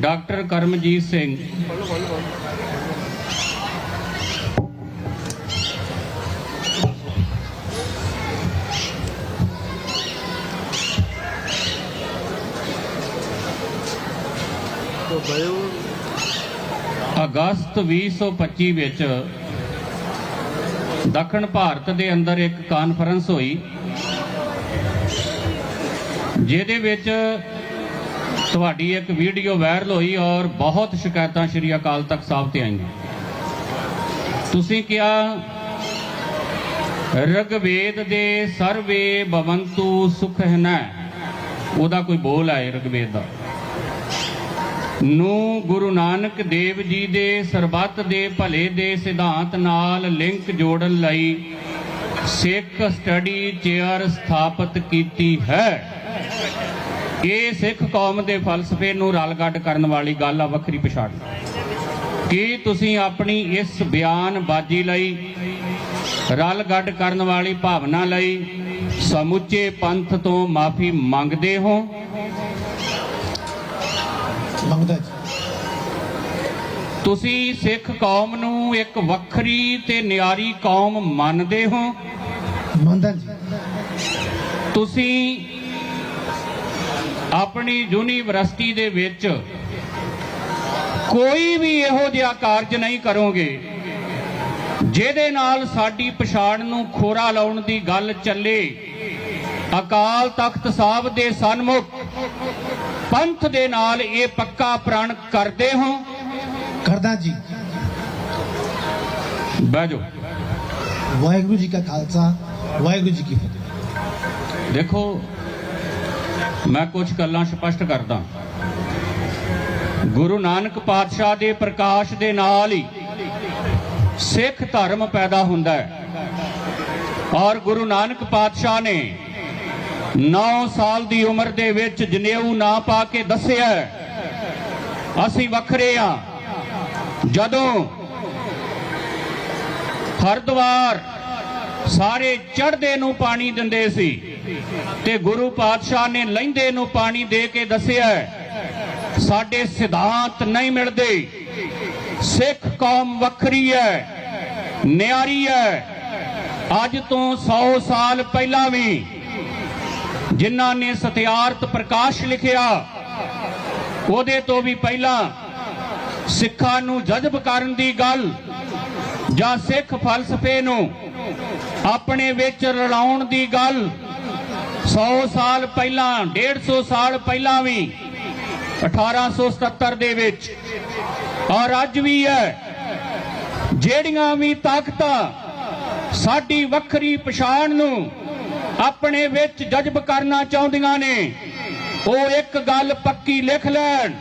Doctor Karamjit Singh. ਅਗਸਤ 2025 ਵਿੱਚ ਦੱਖਣ ਭਾਰਤ ਦੇ ਅੰਦਰ ਇੱਕ ਕਾਨਫਰੰਸ ਹੋਈ, ਜਿਹਦੇ ਵਿੱਚ ਤੁਹਾਡੀ ਇੱਕ ਵੀਡੀਓ ਵਾਇਰਲ ਹੋਈ ਔਰ ਬਹੁਤ ਸ਼ਿਕਾਇਤਾਂ ਸ਼੍ਰੀ ਅਕਾਲ ਤਖਤ ਸਾਹਿਬ ਤੇ ਆਈਆਂ। ਤੁਸੀਂ ਕਿਹਾ, ਰਗਵੇਦ ਦੇ ਸਰਵੇ ਭਵੰਤੂ ਸੁਖਹਿਨਾ ਉਹਦਾ ਕੋਈ ਬੋਲ ਹੈ ਰਗਵੇਦ ਦਾ। ਨੂੰ ਗੁਰੂ ਨਾਨਕ ਦੇਵ ਜੀ ਦੇ ਸਰਬੱਤ ਦੇ ਭਲੇ ਦੇ ਸਿਧਾਂਤ ਨਾਲ ਲਿੰਕ ਜੋੜਨ ਲਈ ਸਿੱਖ ਸਟੱਡੀ ਚੇਅਰ ਸਥਾਪਿਤ ਕੀਤੀ ਹੈ। ਇਹ ਸਿੱਖ ਕੌਮ ਦੇ ਫਲਸਫੇ ਨੂੰ ਰਲਗੱਡ ਕਰਨ ਵਾਲੀ ਗੱਲ ਆ ਵੱਖਰੀ ਪਛਾਣ। ਕੀ ਤੁਸੀਂ ਆਪਣੀ ਇਸ ਬਿਆਨਬਾਜ਼ੀ ਲਈ ਰਲਗੱਡ ਕਰਨ ਵਾਲੀ ਭਾਵਨਾ ਲਈ ਸਮੁੱਚੇ ਪੰਥ ਤੋਂ ਮਾਫੀ ਮੰਗਦੇ ਹੋ? ਮੰਗਦਾ ਤੁਸੀਂ ਸਿੱਖ ਕੌਮ ਨੂੰ ਇੱਕ ਵੱਖਰੀ ਤੇ ਨਿਆਰੀ ਕੌਮ ਮੰਨਦੇ ਹੋ? ਮੰਨਦਾ ਤੁਸੀਂ ਆਪਣੀ ਯੂਨੀਵਰਸਿਟੀ ਦੇ ਵਿੱਚ ਕੋਈ ਵੀ ਇਹੋ ਜਿਹਾ ਕਾਰਜ ਨਹੀਂ ਕਰੋਗੇ ਜਿਹਦੇ ਨਾਲ ਸਾਡੀ ਪਛਾਣ ਨੂੰ ਖੋਰਾ ਲਾਉਣ ਦੀ ਗੱਲ ਚੱਲੇ। ਅਕਾਲ ਤਖਤ ਸਾਹਿਬ ਦੇ ਸਨਮੁਖ ਪੰਥ ਦੇ ਨਾਲ ਇਹ ਪੱਕਾ ਪ੍ਰਣ ਕਰਦੇ ਹੋ? ਕਰਦਾ ਜੀ। ਬਹਿ ਜਾਓ। ਵਾਹਿਗੁਰੂ ਜੀ ਕਾ ਖਾਲਸਾ ਵਾਹਿਗੁਰੂ ਜੀ ਕੀ ਫਤਿਹ। ਦੇਖੋ ਮੈਂ ਕੁਝ ਗੱਲਾਂ ਸਪਸ਼ਟ ਕਰਦਾ। ਗੁਰੂ ਨਾਨਕ ਪਾਤਸ਼ਾਹ ਦੇ ਪ੍ਰਕਾਸ਼ ਦੇ ਨਾਲ ਹੀ ਸਿੱਖ ਧਰਮ ਪੈਦਾ ਹੁੰਦਾ ਹੈ। ਔਰ ਗੁਰੂ ਨਾਨਕ ਪਾਤਸ਼ਾਹ ਨੇ 9 ਸਾਲ ਦੀ ਉਮਰ ਦੇ ਵਿੱਚ ਜਨੇਊ ਨਾ ਪਾ ਕੇ ਦੱਸਿਆ ਅਸੀਂ ਵੱਖਰੇ ਆ ਜਦੋਂ ਹਰਦੁਆਰ ਸਾਰੇ ਚੜ੍ਹਦੇ ਨੂੰ ਪਾਣੀ ਦਿੰਦੇ ਸੀ ਤੇ ਗੁਰੂ ਪਾਤਸ਼ਾਹ ਨੇ ਲਹਿੰਦੇ ਨੂੰ ਪਾਣੀ ਦੇ ਕੇ ਦੱਸਿਆ ਸਾਡੇ ਸਿਧਾਂਤ ਨਹੀਂ ਮਿਲਦੇ। ਸਿੱਖ ਕੌਮ ਵੱਖਰੀ ਹੈ, ਨਿਆਰੀ ਹੈ। ਅੱਜ ਤੋਂ 100 ਸਾਲ ਪਹਿਲਾਂ ਵੀ ਜਿਨ੍ਹਾਂ ਨੇ ਸਤਿਆਰਥ ਪ੍ਰਕਾਸ਼ ਲਿਖਿਆ, ਉਹਦੇ ਤੋਂ ਵੀ ਪਹਿਲਾਂ ਸਿੱਖਾਂ ਨੂੰ ਜਜ਼ਬ ਕਰਨ ਦੀ ਗੱਲ ਜਾਂ ਸਿੱਖ ਫਲਸਫੇ ਨੂੰ ਆਪਣੇ ਵਿੱਚ ਰਲਾਉਣ ਦੀ ਗੱਲ 100 ਸਾਲ ਪਹਿਲਾਂ 150 ਸਾਲ ਪਹਿਲਾਂ ਵੀ 1877 ਦੇ ਵਿੱਚ। ਔਰ ਅੱਜ ਵੀ ਹੈ, ਜਿਹੜੀਆਂ ਵੀ ਤਾਕਤਾਂ ਸਾਡੀ ਵੱਖਰੀ ਪਛਾਣ ਨੂੰ ਆਪਣੇ ਵਿੱਚ ਜਜ਼ਬ ਕਰਨਾ ਚਾਹੁੰਦੀਆਂ ਨੇ, ਉਹ ਇੱਕ ਗੱਲ ਪੱਕੀ ਲਿਖ ਲੈਣ।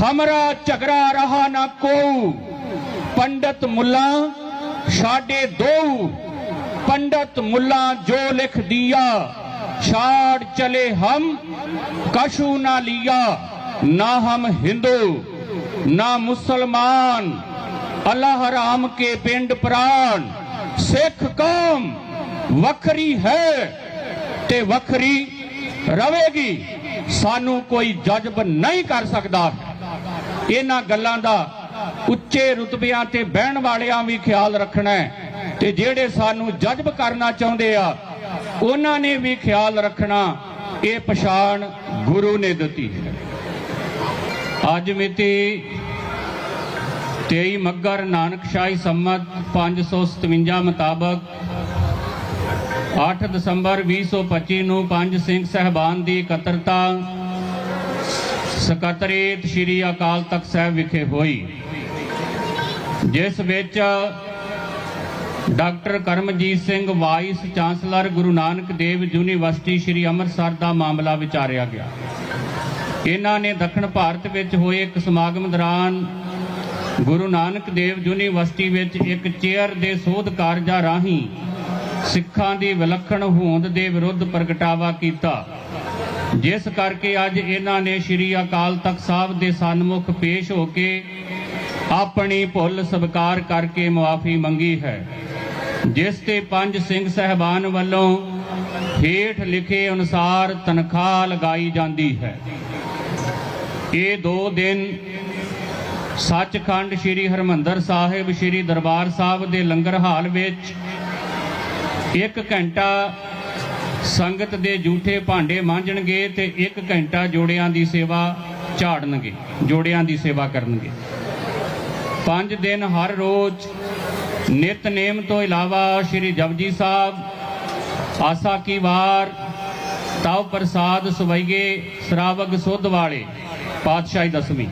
ਹਮਰਾ ਝਗੜਾ ਰਹਾ ਨਾ ਕੋ ਪੰਡਤ ਮੁੱਲਾ, ਸਾਡੇ ਦੋ ਪੰਡਤ ਮੁੱਲਾ ਜੋ ਲਿਖ ਦਿਆ, ਛਾੜ ਚਲੇ ਹਮ ਕਸ਼ੂ ਨਾ ਲਿਆ, ਨਾ ਹਮ ਹਿੰਦੂ, ਨਾ ਮੁਸਲਮਾਨ, ਅੱਲਾਹ ਰਾਮ ਕੇ ਪਿੰਡ ਪ੍ਰਾਨ ਸਿੱਖ ਕੌਮ ਵੱਖਰੀ ਹੈ ਤੇ ਵੱਖਰੀ ਰਵੇਗੀ। ਸਾਨੂੰ ਕੋਈ ਜਜ਼ਬ ਨਹੀਂ ਕਰ ਸਕਦਾ। ਇਹਨਾਂ ਗੱਲਾਂ ਦਾ ਉੱਚੇ ਰੁਤਬਿਆਂ ਤੇ ਬਹਿਣ ਵਾਲਿਆਂ ਵੀ ਖਿਆਲ ਰੱਖਣਾ ਹੈ। ਤੇ ਜਿਹੜੇ ਸਾਨੂੰ ਜਜ਼ਬ ਕਰਨਾ ਚਾਹੁੰਦੇ ਆ, ਉਹਨਾਂ ਨੇ ਵੀ ਖਿਆਲ ਰੱਖਣਾ, ਇਹ ਪਛਾਣ ਗੁਰੂ ਨੇ ਦਿੱਤੀ ਹੈ। ਅੱਜ ਮਿਤੀ 23 ਮੱਗਰ ਨਾਨਕਸ਼ਾਹੀ ਸੰਮਤ 557 ਮੁਤਾਬਕ 8 ਦਸੰਬਰ 2025 ਨੂੰ ਪੰਜ ਸਿੰਘ ਸਹਿਬਾਨ ਦੀ ਇਕੱਤਰਤਾ ਸਕੱਤਰੇਤ ਸ੍ਰੀ ਅਕਾਲ ਤਖਤ ਸਾਹਿਬ ਵਿਖੇ ਹੋਈ। ਜਿਸ ਵਿੱਚ doctor Karamjit Singh, vice chancellor Guru Nanak Dev university, Sri Amritsar ਦਾ ਮਾਮਲਾ ਵਿਚਾਰਿਆ ਗਿਆ। ਇਹਨਾਂ ਨੇ ਦੱਖਣ ਭਾਰਤ ਵਿੱਚ ਹੋਏ ਇੱਕ ਸਮਾਗਮ ਦੌਰਾਨ ਗੁਰੂ ਨਾਨਕ ਦੇਵ ਯੂਨੀਵਰਸਿਟੀ ਵਿੱਚ ਇੱਕ ਚੇਅਰ ਦੇ ਸੋਧ ਕਾਰਜਾਂ ਰਾਹੀਂ ਸਿੱਖਾਂ ਦੀ ਵਿਲੱਖਣ ਹੋਂਦ ਦੇ ਵਿਰੁੱਧ ਪ੍ਰਗਟਾਵਾ ਕੀਤਾ। ਜਿਸ ਕਰਕੇ ਅੱਜ ਇਹਨਾਂ ਨੇ ਸ੍ਰੀ ਅਕਾਲ ਤਖਤ ਸਾਹਿਬ ਦੇ ਸਨਮੁਖ ਪੇਸ਼ ਹੋ ਕੇ ਆਪਣੀ ਭੁੱਲ ਸਵੀਕਾਰ ਕਰਕੇ ਮੁਆਫੀ ਮੰਗੀ ਹੈ। ਜਿਸ ਤੇ ਪੰਜ ਸਿੰਘ ਸਹਿਬਾਨ ਵੱਲੋਂ ਹੇਠ ਲਿਖੇ ਅਨੁਸਾਰ ਤਨਖਾਹ ਲਗਾਈ ਜਾਂਦੀ ਹੈ। ਇਹ ਦੋ ਦਿਨ ਸੱਚਖੰਡ ਸ੍ਰੀ ਹਰਮੰਦਰ ਸਾਹਿਬ, ਸ੍ਰੀ ਦਰਬਾਰ ਸਾਹਿਬ ਦੇ ਲੰਗਰ ਹਾਲ ਵਿੱਚ ਇੱਕ ਘੰਟਾ ਸੰਗਤ ਦੇ ਝੂਠੇ ਭਾਂਡੇ ਮਾਂਜਣਗੇ ਤੇ ਇੱਕ ਘੰਟਾ ਜੋੜਿਆਂ ਦੀ ਸੇਵਾ ਝਾੜਨਗੇ, ਜੋੜਿਆਂ ਦੀ ਸੇਵਾ ਕਰਨਗੇ। ਪੰਜ ਦਿਨ ਹਰ ਰੋਜ਼ ਨਿਤਨੇਮ ਤੋਂ ਇਲਾਵਾ ਸ੍ਰੀ ਜਪਜੀ ਸਾਹਿਬ, ਆਸਾ ਕੀ ਵਾਰ ਤਾਉ ਪ੍ਰਸਾਦ ਸਵਈਏ ਸਰਾਵਗ ਸੁਧ ਵਾਲੇ, ਪਾਤਸ਼ਾਹੀ ਦਸਵੀਂ।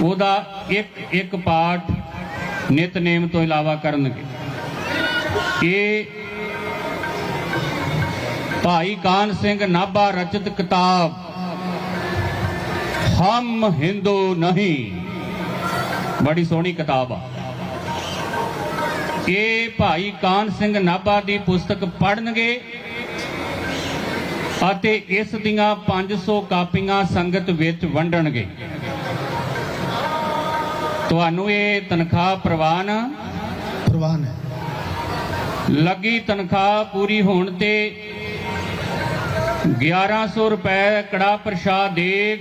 ਉਹਦਾ ਇੱਕ ਇੱਕ ਪਾਠ ਨਿਤਨੇਮ ਤੋਂ ਇਲਾਵਾ ਕਰਨਗੇ। ਇਹ ਭਾਈ ਕਾਨ ਸਿੰਘ ਨਾਭਾ ਰਚਿਤ ਕਿਤਾਬ, ਹਮ ਹਿੰਦੂ ਨਹੀਂ। ਬੜੀ ਸੋਹਣੀ ਕਿਤਾਬ ਆ। ਇਹ ਭਾਈ ਕਾਨ ਸਿੰਘ ਨਾਭਾ ਦੀ ਪੁਸਤਕ ਪੜ੍ਹਨਗੇ ਅਤੇ ਇਸ ਦੀਆਂ 500 ਕਾਪੀਆਂ ਸੰਗਤ ਵਿੱਚ ਵੰਡਣਗੇ। ਤੁਹਾਨੂੰ ਇਹ ਤਨਖਾਹ ਪ੍ਰਵਾਨ ਪ੍ਰਵਾਨ ਹੈ। ਲੱਗੀ ਤਨਖਾਹ ਪੂਰੀ ਹੋਣ ਤੇ 1100 ਰੁਪਏ ਕੜਾ ਪ੍ਰਸ਼ਾਦ ਦੇ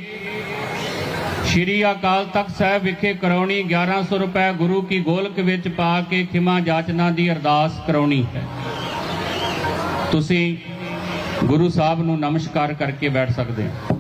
ਸ਼੍ਰੀ ਅਕਾਲ ਤਖਤ ਸਾਹਿਬ ਵਿਖੇ ਕਰਾਉਣੀ 1100 ਰੁਪਏ ਗੁਰੂ ਕੀ ਗੋਲਕ ਵਿੱਚ ਪਾ ਕੇ ਖਿਮਾ ਜਾਚਨਾ ਦੀ ਅਰਦਾਸ ਕਰਾਉਣੀ ਹੈ। ਤੁਸੀਂ ਗੁਰੂ ਸਾਹਿਬ ਨੂੰ ਨਮਸਕਾਰ ਕਰਕੇ ਬੈਠ ਸਕਦੇ ਹੋ।